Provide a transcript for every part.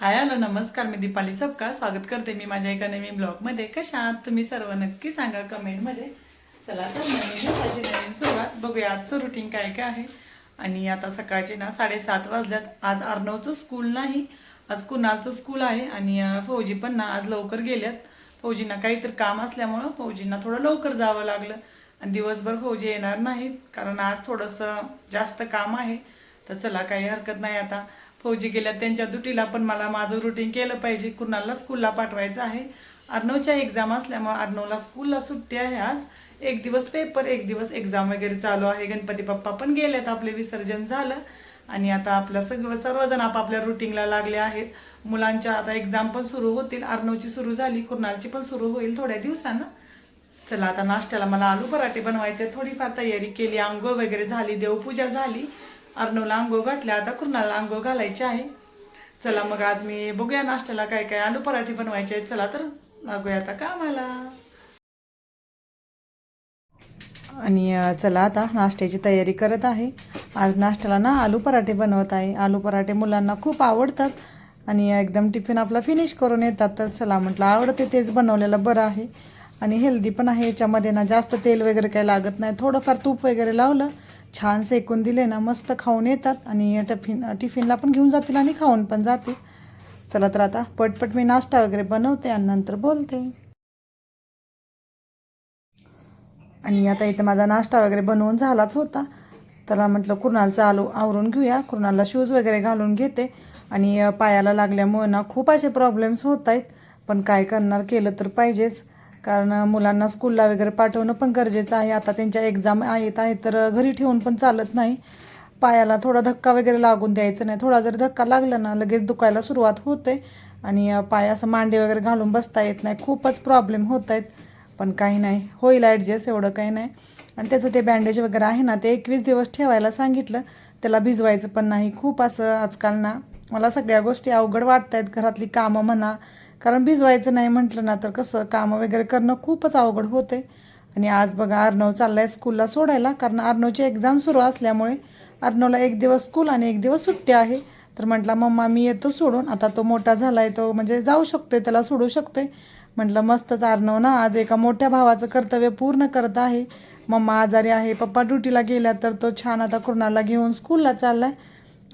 Hi hello नमस्कार मी दीपाली सबका. स्वागत करते मी माझ्या एका नवीन ब्लॉगमध्ये. कशा आहात तुम्ही सर्व? नक्की सांगा कमेंटमध्ये. चला तर नवीन दिवसाची नवीन सुरुवात. बघूया आजचं रुटीन काय काय आहे. आणि आता सकाळचे ना साडेसात वाजल्यात. आज अर्णवचं स्कूल नाही. आज कुणालचं स्कूल आहे. आणि फौजी पण ना आज लवकर गेल्यात. फौजींना काहीतरी काम असल्यामुळं फौजींना थोडं लवकर जावं लागलं. आणि दिवसभर फौजी येणार नाहीत. कारण आज थोडंसं जास्त काम आहे. तर चला काही हरकत नाही आता. फौजी गेल्या त्यांच्या दुटीला पण मला माझं रुटीन केलं पाहिजे. कुणाला स्कूलला पाठवायचं आहे? अर्णवच्या एक्झाम असल्यामुळे अर्णवला स्कूलला सुट्टी आहे आज. एक दिवस पेपर एक दिवस एक्झाम वगैरे चालू आहे. गणपती बाप्पा पण गेलेत आपले विसर्जन झालं. आणि आता आपल्या सगळं सर्वजण आपापल्या रुटीनला लागले आहेत. मुलांच्या आता एक्झाम पण सुरू होतील. अर्णवची सुरू झाली कुणालची पण सुरू होईल थोड्या दिवसानं. चला आता नाश्त्याला मला आलू पराठे बनवायचे. थोडीफार तयारी केली आंघोळ वगैरे झाली देवपूजा झाली. अर्णवला आंघोळ घातल्या आता कुर्णाला आंघोळ घालायची आहे. चला मग आज मी बघूया नाश्त्याला काय काय आलू पराठे बनवायचे आहेत. चला तर लागूया आता कामाला. आणि चला आता नाश्त्याची तयारी करत आहे. आज नाश्त्याला ना आलू पराठे बनवत आहे. आलू पराठे मुलांना खूप आवडतात. आणि एकदम टिफिन आपला फिनिश करून येतात. तर चला म्हटलं आवडते तेच बनवलेलं बरं आहे. आणि हेल्दी पण आहे. याच्यामध्ये ना जास्त तेल वगैरे काही लागत नाही. थोडंफार तूप वगैरे लावलं. छान सेकून दिले ना मस्त खाऊन येतात आणि टिफिन टिफिनला पण घेऊन जातील आणि खाऊन पण जातील. चला तर आता पटपट मी नाश्ता वगैरे बनवते आणि नंतर बोलते. आणि आता इथं माझा नाश्ता वगैरे बनवून झालाच होता. त्याला म्हटलं कुणालचं आलो आवरून घेऊया. कुणाला शूज वगैरे घालून घेते. आणि पायाला लागल्यामुळे ना खूप असे प्रॉब्लेम्स होत आहेत. पण काय करणार केलं तर पाहिजेच. कारण मुलांना स्कूलला वगैरे पाठवणं पण गरजेचं आहे. आता त्यांच्या एक्झाम आहेत आहेत तर घरी ठेवून पण चालत नाही. पायाला थोडा धक्का वगैरे लागून द्यायचं नाही. थोडा जर धक्का लागला ना लगेच दुखायला सुरुवात होते. आणि पाय असं मांडे वगैरे घालून बसता येत नाही. खूपच प्रॉब्लेम होत आहेत. पण काही नाही. होईल ॲडजस्ट एवढं काही नाही. आणि त्याचं ते बँडेज वगैरे आहे ना ते एकवीस दिवस ठेवायला सांगितलं. त्याला भिजवायचं पण नाही. खूप असं आजकाल ना मला सगळ्या गोष्टी अवघड वाटत आहेत घरातली कामं म्हणा कारण भिजवायचं नाही म्हटलं ना तर कसं कामं वगैरे करणं खूपच अवघड होते. आणि आज बघा अर्णव चाललाय स्कूलला सोडायला. कारण अर्णवची एक्झाम सुरू असल्यामुळे अर्णवला एक दिवस स्कूल आणि एक दिवस सुट्टी आहे. तर म्हटला मम्मा मी येतो सोडून. आता तो मोठा झाला आहे तो म्हणजे जाऊ शकतोय त्याला सोडू शकतोय. म्हटलं मस्तच अर्णव ना आज एका मोठ्या भावाचं कर्तव्य पूर्ण करत आहे. मम्मा आजारी आहे पप्पा ड्युटीला गेल्या तर तो छान आता कृणाला घेऊन स्कूलला चाललाय.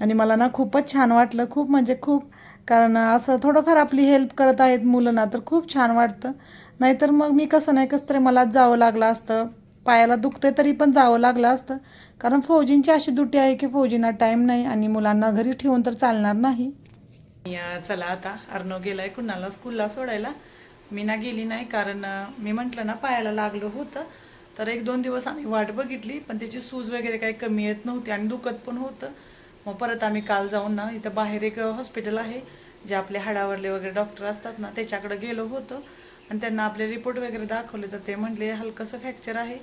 आणि मला ना खूपच छान वाटलं खूप म्हणजे खूप कारण असं थोडंफार आपली हेल्प करत आहेत मुलं ना तर खूप छान वाटतं. नाहीतर मग मी कसं नाही कसं तरी मलाच जावं लागलं असतं. पायाला दुखते तरी पण जावं लागलं असतं. कारण फौजींची अशी ड्युटी आहे की फौजींना टाईम नाही आणि मुलांना घरी ठेवून तर चालणार नाही. चला आता. अर्णव गेलाय कुणाला? स्कूलला सोडायला. मी ना गेली नाही कारण मी म्हटलं ना पायाला लागलं होतं. तर एक दोन दिवस आम्ही वाट बघितली पण त्याची सूज वगैरे काही कमी येत नव्हती आणि दुखत पण होतं. मग परत आम्ही काल जाऊन ना इथं बाहेर एक हॉस्पिटल आहे जे आपले हाडावरले वगैरे डॉक्टर असतात ना त्याच्याकडे गेलो होतो. आणि त्यांना आपले रिपोर्ट वगैरे दाखवले तर ते म्हटले हलकंसं फ्रॅक्चर आहे.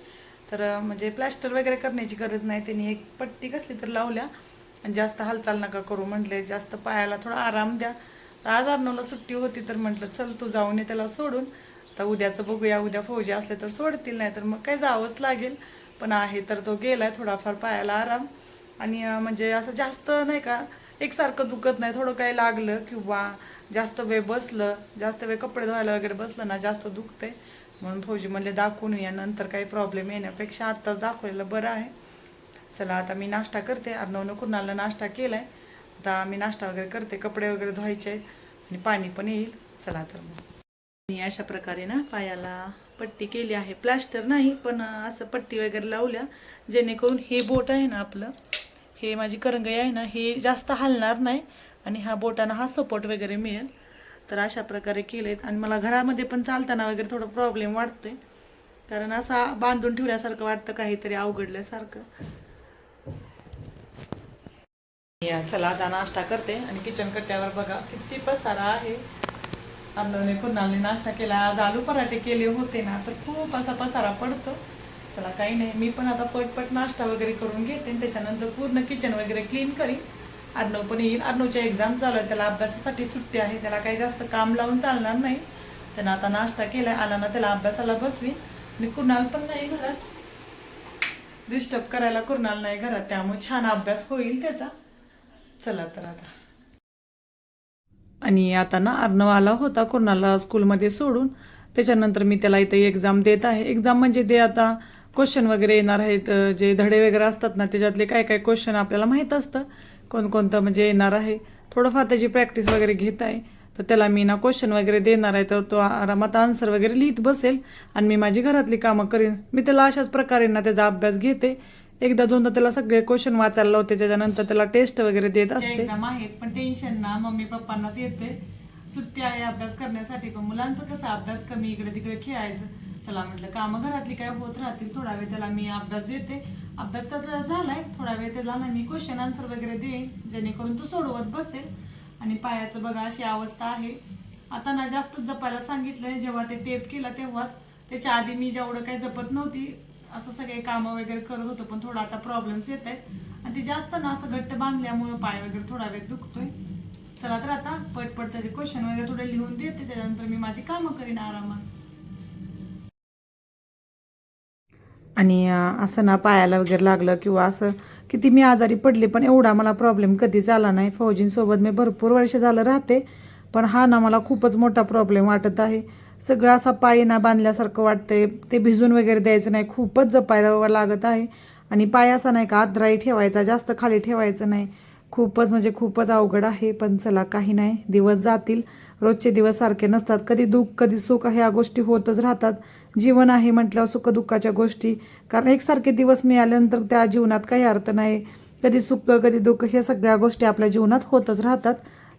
तर म्हणजे प्लॅस्टर वगैरे करण्याची गरज नाही त्यांनी एक पट्टी कसली तर लावल्या. आणि जास्त हालचाल नका करू म्हटले जास्त पायाला थोडा आराम द्या. तर आज अर्णवला सुट्टी होती तर म्हटलं चल तू जाऊन ये त्याला सोडून. तर उद्याचं बघूया उद्या फौजी असले तर सोडतील नाही तर मग काय जावंच लागेल. पण आहे तर तो गेलाय थोडाफार पायाला आराम. आणि म्हणजे असं जास्त नाही का एकसारखं दुखत नाही. थोडं काही लागलं किंवा जास्त वेळ बसलं जास्त वेळ कपडे धुवायला वगैरे बसलं ना जास्त दुखते म्हणून फौजी म्हणले दाखवून या नंतर काही प्रॉब्लेम येण्यापेक्षा आत्ताच दाखवलेलं बरं आहे. चला आता मी नाश्ता करते. अर्णवनं कुणाला नाश्ता केला आहे आता मी नाश्ता वगैरे करते कपडे वगैरे धुवायचे आहेत आणि पाणी पण येईल. चला तर मग. मी अशा प्रकारे ना पायाला पट्टी केली आहे. प्लास्टर नाही पण असं पट्टी वगैरे लावल्या जेणेकरून हे बोट आहे ना आपलं हे माझी करंगई आहे ना हे जास्त हलणार नाही आणि ह्या बोटांना हा सपोर्ट वगैरे मिळेल. तर अशा प्रकारे केलेत. आणि मला घरामध्ये पण चालताना वगैरे थोडं प्रॉब्लेम वाटतोय. कारण असा बांधून ठेवल्यासारखं वाटतं काहीतरी अवघडल्यासारखं. या चला आता नाश्ता करते. आणि किचन कट्ट्यावर बघा किती पसारा आहे. अन्नने कुणालने नाश्ता केला. आज आलू पराठे केले होते ना तर खूप असा पसारा पडतो. चला काही नाही. मी पण आता पटपट नाश्ता वगैरे करून घेते आणि त्याच्यानंतर पूर्ण किचन वगैरे क्लीन करीन. अर्णव पण येईल. अर्णवच्या एक्झाम चालू आहे त्याला अभ्यासासाठी सुट्टी आहे. त्याला काही जास्त काम लावून चालणार नाही. त्यानं आता नाश्ता केला आला ना त्याला अभ्यासाला बसवीन. आणि कुणाल पण नाही घरात. डिस्टर्ब करायला कुणाल नाही घरात. त्यामुळे छान अभ्यास होईल त्याचा. चला तर आता. आणि आता ना अर्णव आला होता कुणाला स्कूलमध्ये सोडून. त्याच्यानंतर मी त्याला इथे एक्झाम देत आहे. एक्झाम म्हणजे ते आता. क्वेश्चन वगैरे येणार आहेत जे धडे वगैरे असतात ना त्याच्यातले काय काय क्वेश्चन आपल्याला माहीत असतं. कोणकोणतं म्हणजे येणार आहे. थोडंफार त्याची प्रॅक्टिस वगैरे घेत आहे. तर त्याला मी ना क्वेश्चन वगैरे देणार आहे. तर तो आरामात आन्सर वगैरे लिहित बसेल. आणि मी माझी घरातली कामं करीन. मी त्याला अशाच प्रकारे ना त्याचा अभ्यास घेते. एकदा दोनदा त्याला सगळे क्वेश्चन वाचायला लावते. त्याच्यानंतर त्याला टेस्ट वगैरे देत असते. आहेत पण टेन्शन ना. मम्मी पप्पांनाच येते. सुट्टी आहे अभ्यास करण्यासाठी. पण मुलांचं कसं अभ्यास कमी इकडे तिकडे खेळायचं. चला म्हटलं कामं घरातली काय होत राहतील थोडा वेळ त्याला मी अभ्यास देते. अभ्यास तर त्याचा झालाय थोडा वेळ त्याला ना मी क्वेश्चन आन्सर वगैरे देईन जेणेकरून तो सोडवत बसेल. आणि पायाचं बघा अशी अवस्था आहे. आता ना जास्त जपायला सांगितलंय जेव्हा ते टेप केला तेव्हाच. त्याच्या आधी मी जेवढं काही जपत नव्हती असं सगळे कामं वगैरे करत होतो पण थोडा आता प्रॉब्लेम्स येत आहेत. आणि ते जास्त ना असं घट्ट बांधल्यामुळे पाय वगैरे थोडा वेळ दुखतोय. चला तर आता पटपट त्याचे क्वेश्चन वगैरे थोडे लिहून देते त्याच्यानंतर मी माझी कामं करीन आरामात. आणि असं ना पायाला वगैरे लागलं किंवा असं किती मी आजारी पडले पण एवढा मला प्रॉब्लेम कधीच आला नाही. फौजींसोबत मी भरपूर वर्ष झालं राहते पण हा ना मला खूपच मोठा प्रॉब्लेम वाटत आहे. सगळं असा पाय ना बांधल्यासारखं वाटतंय ते भिजून वगैरे द्यायचं नाही खूपच जपायला लागत आहे. आणि पाय असा नाही का आदराई ठेवायचा जास्त खाली ठेवायचं नाही. खूपच म्हणजे खूपच अवघड आहे पण चला काही नाही. दिवस जातील. रोजचे दिवस सारखे नसतात. कधी दुःख कधी सुख ह्या गोष्टी होतच राहतात. जीवन आहे म्हटल्यावर सुख दुःखाच्या गोष्टी. कारण एकसारखे दिवस मिळाल्यानंतर त्या जीवनात काही अर्थ नाही. कधी सुख कधी दुःख ह्या सगळ्या गोष्टी आपल्या जीवनात होतच राहतात.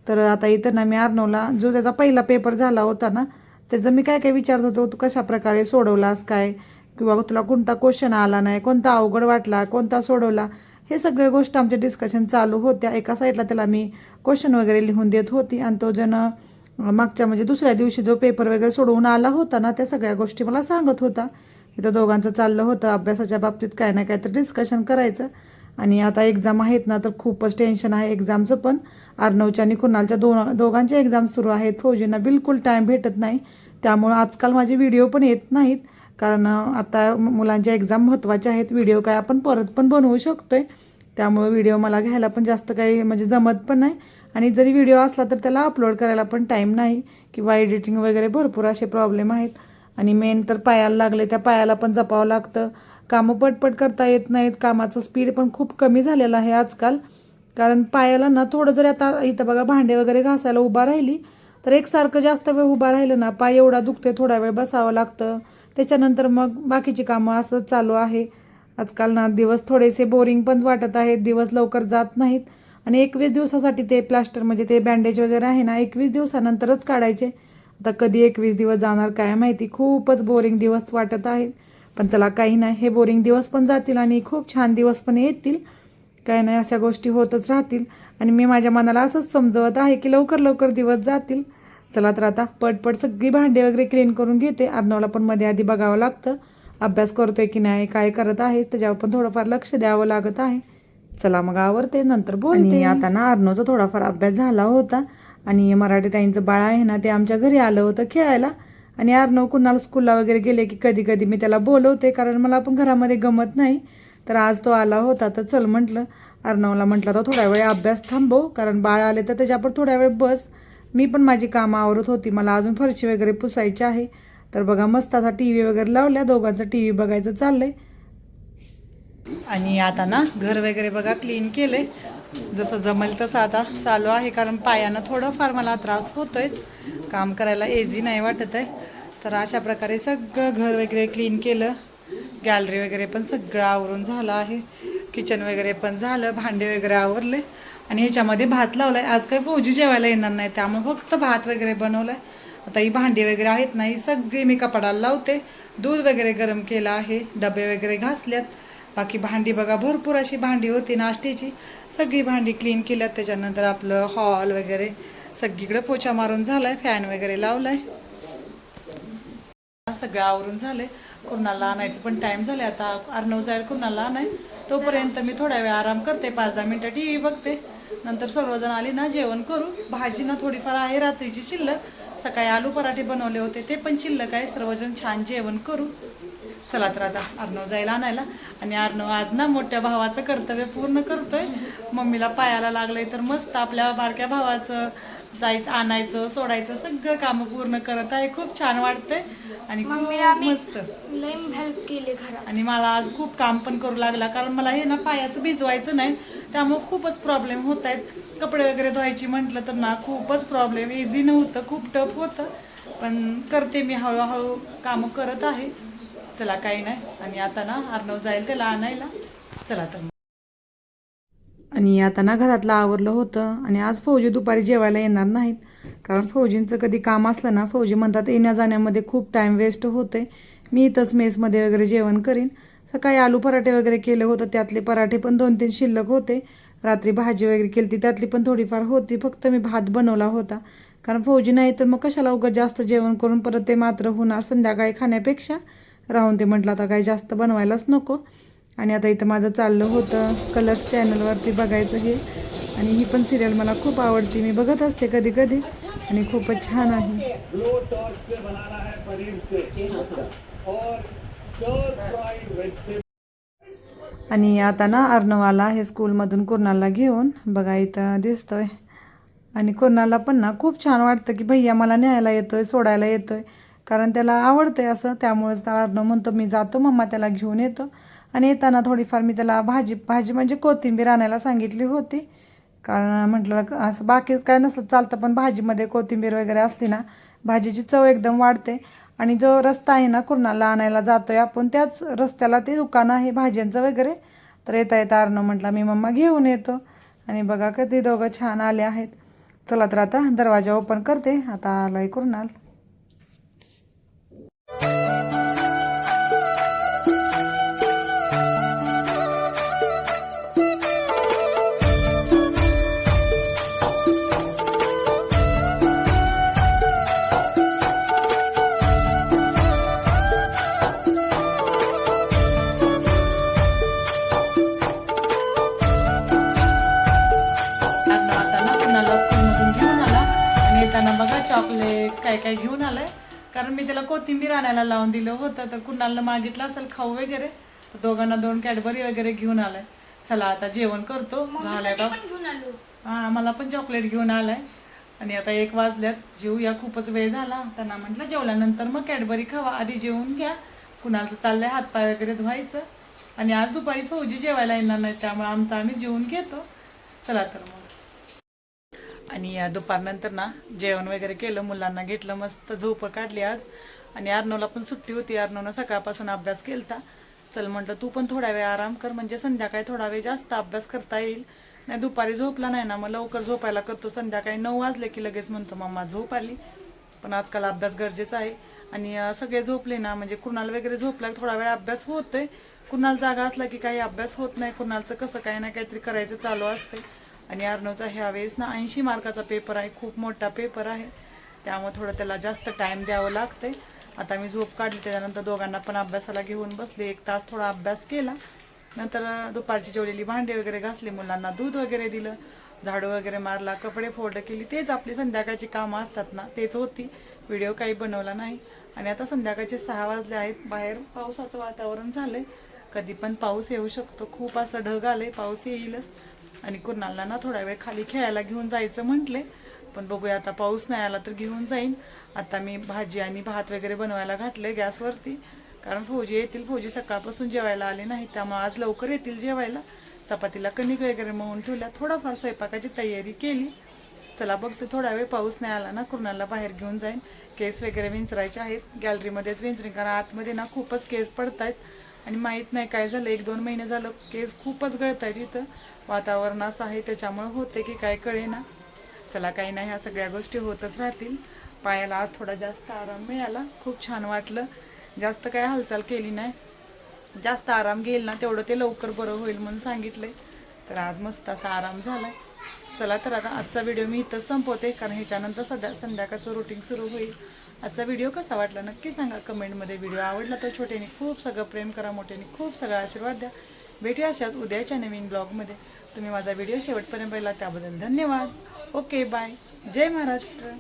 तर आता इथं ना मी अर्णवला जो त्याचा पहिला पेपर झाला होता ना त्याचं मी काय काय विचारत होतो? तू कशाप्रकारे सोडवलास काय? किंवा तुला कोणता क्वेश्चन आला नाही? कोणता अवघड वाटला? कोणता सोडवला? हे सगळ्या गोष्ट आमच्या डिस्कशन चालू होत्या. एका साईडला त्याला मी क्वेश्चन वगैरे लिहून देत होती आणि तो जण मागच्या म्हणजे दुसऱ्या दिवशी जो पेपर वगैरे सोडवून आला होता ना त्या सगळ्या गोष्टी मला सांगत होता. इथं दोघांचं चाललं होतं. अभ्यासाच्या बाबतीत काय ना काय तर डिस्कशन करायचं. आणि आता एक्झाम आहेत ना तर खूपच टेन्शन आहे एक्झामचं पण. अर्णवच्या आणि कुणालच्या दोन दोघांचे एक्झाम सुरू आहेत. फौजींना बिलकुल टाईम भेटत नाही. त्यामुळं आजकाल माझे व्हिडिओ पण येत नाहीत. कारण आता मुलांच्या एक्झाम महत्त्वाच्या आहेत व्हिडिओ काय आपण परत पण बनवू शकतो आहे त्यामुळे व्हिडिओ मला घ्यायला पण जास्त काही म्हणजे जमत पण नाही. आणि जरी व्हिडिओ असला तर त्याला अपलोड करायला पण टाईम नाही किंवा एडिटिंग वगैरे भरपूर असे प्रॉब्लेम आहेत. आणि मेन तर पायाला लागले त्या पायाला पण जपावं लागतं. कामं पटपट करता येत नाहीत. कामाचं स्पीड पण खूप कमी झालेलं आहे आजकाल. कारण पायाला ना थोडं जरी आता इथं बघा भांडे वगैरे घासायला उभा राहिली तर एकसारखं जास्त वेळ उभा राहिलं ना पाय एवढा दुखते थोडा वेळ बसावं लागतं. त्याच्यानंतर मग बाकीची कामं असंच चालू आहे. आजकाल ना दिवस थोडेसे बोरिंग पण वाटत आहेत. दिवस लवकर जात नाहीत. आणि एकवीस दिवसासाठी ते प्लास्टर म्हणजे ते बँडेज वगैरे आहे ना एकवीस दिवसानंतरच काढायचे. आता कधी एकवीस दिवस जाणार काय माहिती? खूपच बोरिंग दिवस वाटत आहेत. पण चला काही नाही हे बोरिंग दिवस पण जातील आणि खूप छान दिवस पण येतील. काय नाही अशा गोष्टी होतच राहतील. आणि मी माझ्या मनाला असंच समजवत आहे की लवकर लवकर दिवस जातील. चला तर आता पटपट सगळी भांडी वगैरे क्लीन करून घेते. अर्णवला पण मध्ये आधी बघावं लागतं. अभ्यास करतोय की नाही काय करत आहे त्याच्यावर पण थोडंफार लक्ष द्यावं लागत आहे. चला मग आवरते नंतर बोलते. आता ना अर्णवचा थोडाफार अभ्यास झाला होता आणि मराठी ताईंचं बाळ आहे ना ते आमच्या घरी आलं होतं खेळायला. आणि अर्णव कुणाला स्कूलला वगैरे गेले की कधी कधी मी त्याला बोलवते कारण मला पण घरामध्ये गमत नाही. तर आज तो आला होता तर चल म्हटलं. अर्णवला म्हटलं तर थोड्या वेळ अभ्यास थांबव कारण बाळ आले तर त्याच्यावर थोड्या वेळ बस. मी पण माझी कामं आवरत होती. मला अजून फरशी वगैरे पुसायची आहे. तर बघा मस्त आता टी व्ही वगैरे लावल्या. दोघांचं टी व्ही बघायचं चाललंय. आणि आता ना घर वगैरे बघा क्लीन केले जसं जमेल तसं आता चालू आहे. कारण पायानं थोडंफार मला त्रास होतोयच. काम करायला एझी नाही वाटत आहे. तर अशा प्रकारे सगळं घर वगैरे क्लीन केलं. गॅलरी वगैरे पण सगळं आवरून झालं आहे. किचन वगैरे पण झालं. भांडे वगैरे आवरले. आणि ह्याच्यामध्ये भात लावला आहे आज काही फौजी जेवायला येणार नाही त्यामुळे फक्त भात वगैरे बनवलाय. आता ही भांडी वगैरे आहेत ना ही सगळी मी कपाडाला लावते. दूध वगैरे गरम केलं आहे डबे वगैरे घासल्यात. बाकी भांडी बघा भरपूर अशी भांडी होती नाश्त्याची. सगळी भांडी क्लीन केल्यात. त्याच्यानंतर आपलं हॉल वगैरे सगळीकडे पोछा मारून झालाय फॅन वगैरे लावलाय. सगळं आवरून झाले कुणाला आणायचं पण टाइम झाले आता अर्णव जाईल कुणाला आणाय. तोपर्यंत मी थोडा वेळ आराम करते पाच दहा मिनिटं टी व्ही बघते. नंतर सर्वजण आले ना जेवण करू. भाजी ना थोडीफार आहे रात्रीची शिल्लक. सकाळी आलू पराठे बनवले होते ते पण शिल्लक आहे. सर्वजण छान जेवण करू. चला तर आता अर्णव जायला आणायला. आणि अर्णव आज ना मोठ्या भावाचं कर्तव्य पूर्ण करतोय. मम्मीला पायाला लागलंय तर मस्त आपल्या बारक्या भावाचं जायचं आणायचं सोडायचं सगळं कामं पूर्ण करत आहे. खूप छान वाटतंय आणि खूप मस्त. हेल्प केली घरात. आणि मला आज खूप काम पण करू लागला कारण मला हे ना पायाचं भिजवायचं नाही त्यामुळे खूपच प्रॉब्लेम होत आहेत. कपडे वगैरे धुवायची म्हटलं तर ना खूपच प्रॉब्लेम इझी नव्हतं खूप टफ होतं. पण करते मी हळूहळू कामं करत आहे. चला काही नाही आणि आता ना अर्णव जाईल त्याला आणायला. चला तर. आणि आता ना घरातलं आवरलं होतं आणि आज फौजी दुपारी जेवायला येणार नाहीत. कारण फौजींचं कधी काम असलं ना फौजी म्हणतात येण्या जाण्यामध्ये खूप टाईम वेस्ट होते मी इथंच मेसमध्ये वगैरे जेवण करीन. सकाळी आलू पराठे वगैरे केले होतं त्यातले पराठे पण दोन तीन शिल्लक होते. रात्री भाजी वगैरे केली ती त्यातली पण थोडीफार होती. फक्त मी भात बनवला होता. कारण फौजी नाही तर मग कशाला उगाच जास्त जेवण करून परत ते मात्र होणार संध्याकाळी खाण्यापेक्षा? राहून ते म्हटलं आता काही जास्त बनवायलाच नको. आणि आता इथं माझं चाललं होतं कलर्स चॅनलवरती बघायचं हे. आणि ही पण सिरियल मला खूप आवडते. मी बघत असते कधी कधी आणि खूपच छान आहे. आणि आता ना अर्णवाला आहे स्कूलमधून कुर्णाला घेऊन बघा इथं दिसतोय. आणि कुर्णाला पण ना खूप छान वाटतं की भैया मला न्यायला येतोय सोडायला येतोय. कारण त्याला आवडतंय असं. त्यामुळेच त्याला अर्णव म्हणतो मी जातो मम्मा त्याला घेऊन येतो. आणि येताना थोडीफार मी त्याला भाजी भाजी म्हणजे कोथिंबीर आणायला सांगितली होती. कारण म्हटलं असं बाकी काय नसलं चालतं पण भाजीमध्ये कोथिंबीर वगैरे असली ना भाजीची चव एकदम वाढते. आणि जो रस्ता आहे ना कुर्नाला आणायला जातोय आपण त्याच रस्त्याला ते दुकान आहे भाज्यांचं वगैरे. तर येता येता अर्णव म्हटला मी मम्मा घेऊन येतो. आणि बघा कधी दोघं छान आले आहेत. चला तर आता दरवाजा ओपन करते. आता आलाय कुर्नाल मी त्याला कोथिंबीर आणायला लावून दिलं होतं तर कुणाला मागितलं असेल खाऊ वगैरे तर दोघांना दोन कॅडबरी वगैरे घेऊन आलाय. चला आता जेवण करतो. झालंय का? हा मला पण चॉकलेट घेऊन आलाय. आणि आता एक वाजल्यात. जेवूया खूपच वेळ झाला. त्यांना म्हटलं जेवल्यानंतर मग कॅडबरी खावा. आधी जेवून घ्या. कुणाचं चाललंय हातपाय वगैरे धुवायचं. आणि आज दुपारी फौजी जेवायला येणार नाही त्यामुळे आमचं आम्ही जेवून घेतो. चला तर मग. आणि या दुपारनंतर ना जेवण वगैरे केलं मुलांना घेतलं मस्त झोप काढली आज. आणि अर्नवला पण सुट्टी होती. अर्नवनं सकाळपासून अभ्यास केलता. चल म्हटलं तू पण थोडा वेळ आराम कर म्हणजे संध्याकाळी थोडा वेळ जास्त अभ्यास करता येईल. नाही दुपारी झोपला नाही ना मग लवकर झोपायला करतो. संध्याकाळी नऊ वाजले की लगेच म्हणतो मम्मा झोप आली. पण आजकाल अभ्यास गरजेचा आहे. आणि सगळे झोपले ना म्हणजे कुणाल वगैरे झोपला थोडा वेळ अभ्यास होतोय. कुणाल जागा असला की काही अभ्यास होत नाही. कुणालचं कसं काही ना काहीतरी करायचं चालू असते आणि अर्णवचा ह्या वेळेस ना ऐंशी मार्काचा पेपर आहे. खूप मोठा पेपर आहे. त्यामुळे थोडं त्याला जास्त टाईम द्यावं लागते आता मी झोप काढली त्याच्यानंतर दोघांना पण अभ्यासाला घेऊन बसले. एक तास थोडा अभ्यास केला. नंतर दुपारची जेवलेली भांडी वगैरे घासली मुलांना दूध वगैरे दिलं. झाडू वगैरे मारला कपडे फोल्ड केली. तेच आपली संध्याकाळची कामं असतात ना तेच होती. व्हिडिओ काही बनवला नाही. आणि आता संध्याकाळचे सहा वाजले आहेत. बाहेर पावसाचं वातावरण झालंय. कधी पण पाऊस येऊ शकतो. खूप असं ढग आले पाऊस येईलच. आणि कुणाला ना थोडा वेळ खाली खेळायला घेऊन जायचं म्हटले. पण बघूया आता पाऊस नाही आला तर घेऊन जाईन. आता मी भाजी आणि भात वगैरे बनवायला घातले गॅसवरती. कारण फौजी येतील फौजी सकाळपासून जेवायला आले नाही त्यामुळे आज लवकर येतील जेवायला. चपातीला कणिक वगैरे मळून ठेवल्या. थोडाफार स्वयंपाकाची तयारी केली. चला बघते थोडा वेळ पाऊस नाही आला ना कुर्नाला बाहेर घेऊन जाईन. केस वगैरे विंचरायचे आहेत. गॅलरीमध्येच विंचरी कारण आतमध्ये ना खूपच केस पडत आहेत आणि माहीत नाही काय झालं. एक दोन महिने झालं केस खूपच गळत आहेत इथं. वातावरण असं आहे त्याच्यामुळं होते की काय कळे ना चला काही नाही ह्या सगळ्या गोष्टी होतच राहतील. पायाला आज थोडा जास्त आराम मिळाला. खूप छान वाटलं. जास्त काय हालचाल केली नाही. जास्त आराम घेईल ना तेवढं ते लवकर बरं होईल म्हणून सांगितलंय. तर आज मस्त असा आराम झालाय. चला तर आता आजचा व्हिडिओ मी इथंच संपवते कारण ह्याच्यानंतर सध्या संध्याकाळचं रुटीन सुरू होईल. आजचा व्हिडिओ कसा वाटला नक्की सांगा. कमेंटमध्ये व्हिडिओ आवडला तर छोट्याने खूप सगळं प्रेम करा मोठ्याने खूप सगळा आशीर्वाद द्या. भेटूया अशाच उद्याच्या नवीन ब्लॉगमध्ये तुम्ही माझा व्हिडिओ शेवटपर्यंत पाहिला त्याबद्दल धन्यवाद. ओके बाय जय महाराष्ट्र.